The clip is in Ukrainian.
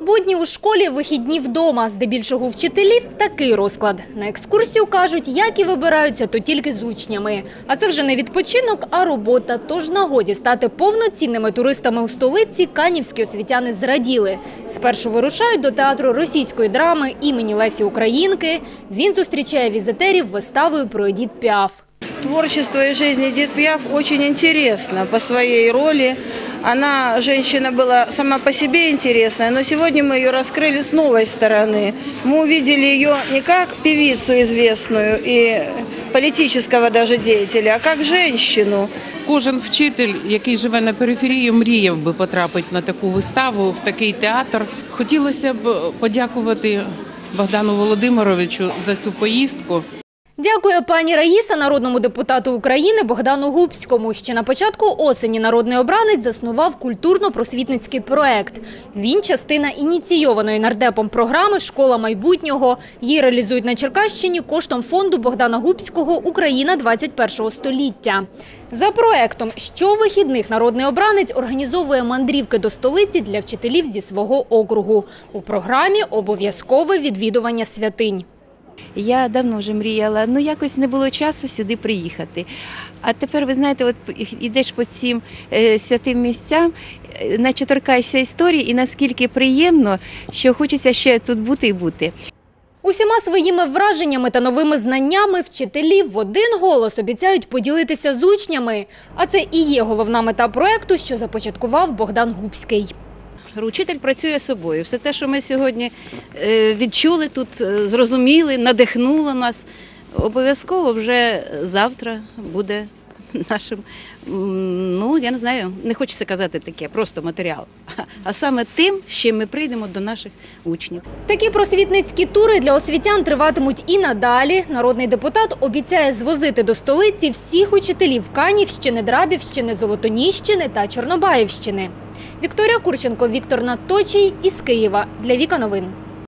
Будні у школі, вихідні вдома. Здебільшого вчителів такий розклад. На екскурсію кажуть, як і вибираються, то тільки з учнями. А це вже не відпочинок, а робота. Тож нагоді стати повноцінними туристами у столиці канівські освітяни зраділи. Спершу вирушають до театру російської драми імені Лесі Українки. Він зустрічає візитерів виставою про Едіт Піаф. Творчество и жизнь Эдит Пиаф очень интересно по своей роли. Она, женщина была сама по себе интересная, но сегодня мы ее раскрыли с новой стороны. Мы увидели ее не как певицу известную и политического даже деятеля, а как женщину. Кожен вчитель, який живе на периферії, мріяв би потрапити на таку виставу, в такий театр. Хотілося б подякувати Богдану Володимировичу за цю поїздку. Дякує пані Раїса народному депутату України Богдану Губському. Ще на початку осені народний обранець заснував культурно-просвітницький проект. Він частина ініційованої нардепом програми Школа майбутнього. Її реалізують на Черкащині коштом фонду Богдана Губського Україна 21 століття. За проектом щовихідних народний обранець організовує мандрівки до столиці для вчителів зі свого округу. У програмі обов'язкове відвідування святинь. Я давно вже мріяла, ну якось не було часу сюди приїхати. А тепер, ви знаєте, от ідеш по цим е, святим місцям, е, наче торкаєшся історії, і наскільки приємно, що хочеться ще тут бути і бути. Усіма своїми враженнями та новими знаннями вчителі в один голос обіцяють поділитися з учнями. А це і є головна мета проекту, що започаткував Богдан Губський. Учитель працює собою. Все те, що ми сьогодні е, відчули тут, е, зрозуміли, надихнуло нас. Обов'язково вже завтра буде нашим, ну я не знаю, не хочеться казати таке, просто матеріал. А саме тим, з чим ми прийдемо до наших учнів. Такі просвітницькі тури для освітян триватимуть і надалі. Народний депутат обіцяє звозити до столиці всіх учителів Канівщини, Драбівщини, Золотоніщини та Чорнобаївщини. Вікторія Курченко, Віктор Наточій із Києва для Віка Новин.